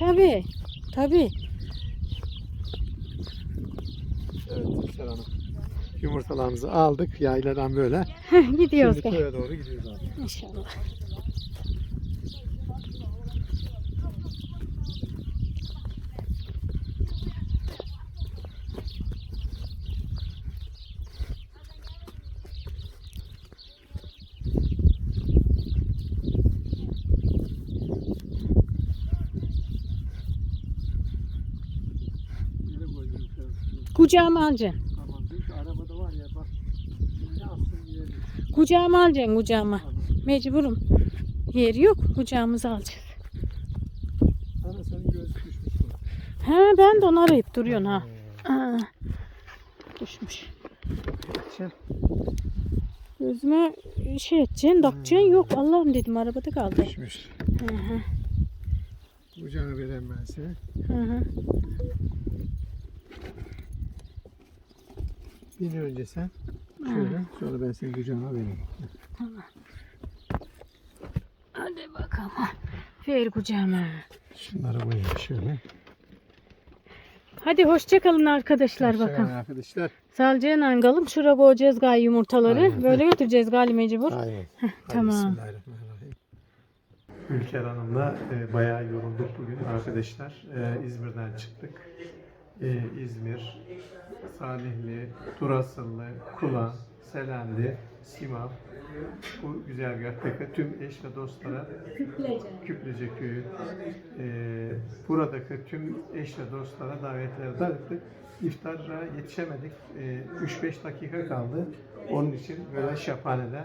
Tabii. Tabii. Evet Yüksel Hanım. Yumurtalarımızı aldık yayladan böyle. Gidiyoruz. Şimdi köye doğru gidiyoruz abi. İnşallah. Kucağıma alacaksın. Tamam çünkü arabada var ya bak. Ne yapsın yiyelim. Kucağıma alacaksın kucağıma. Mecburum. Yeri yok. Kucağımıza alacağız. Ana senin göz düşmüş mü? He ben de onu arayıp duruyorsun ha. Aa, düşmüş. Şey, Gözüme şey edeceksin, takacaksın. Yok Allah'ım dedim arabada kaldı. düşmüş. Hı hı. Kucağına vereyim ben seni. Hı hı. Bir önce sen. Şöyle. Sonra ben seni kucağına vereyim. Hadi bakalım. Ver kucağıma. Şunları koyayım şöyle. Hadi hoşça kalın arkadaşlar Hoşça bakalım. kalın Arkadaşlar. Salcayla kalın. Şuraya koyacağız gay yumurtaları. Aynen. Böyle götüreceğiz gali mecbur. Aynen. tamam. Bismillahirrahmanirrahim. Ülker Hanım'la e, bayağı yorulduk bugün arkadaşlar. E, İzmir'den çıktık. E, İzmir, Salihli, Turasıllı, Kula, Selendi, Simav. Bu güzergahtaki tüm eş ve dostlara Küplece Köyü, e, buradaki tüm eş ve dostlara davetleri dağıttık. İftara yetişemedik. E, 3-5 dakika kaldı. Onun için böyle şaphanede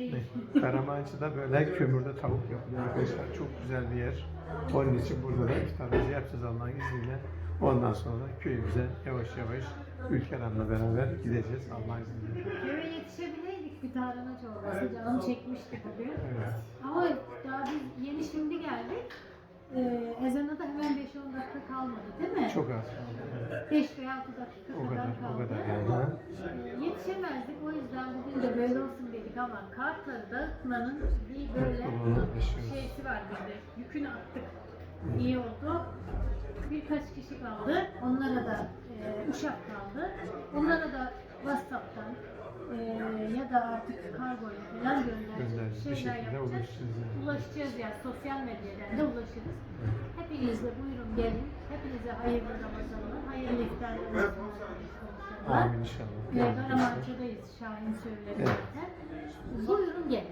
yokluş Karamançı'da böyle kömürde tavuk yapılıyor arkadaşlar. Çok güzel bir yer. Onun için burada da iftarımızı yapacağız Allah'ın izniyle. Ondan sonra köyümüze yavaş yavaş Ülker Hanım'la beraber gideceğiz Allah'ın izniyle. Köye yetişebileydik bir tarhana çorbası. Canım çekmişti bugün. Evet. Ama daha biz yeni şimdi geldik. Ee, ezana da hemen 5-10 dakika kalmadı değil mi? Çok az kaldı. 5 veya 6 dakika O kadar, kadar, o kaldı. kadar yani. Ee, yetişemezdik o yüzden bugün de böyle olsun ama kartları dağıtmanın bir böyle şeysi var bizde. Yükünü attık. İyi oldu. Birkaç kişi kaldı. Onlara da e, uşak kaldı. Onlara da WhatsApp'tan e, ya da artık kargoyla falan gönderecek şeyler şekilde yapacağız. ulaşacağız yani. Ulaşacağız ya sosyal medyadan da ulaşırız. Hepiniz de buyurun gelin. Hepinize hayırlı Ramazanlar, hayırlı iftarlar. Amin inşallah. Ee, Karamança'dayız Şahin söyledi Evet. Buyurun gelin.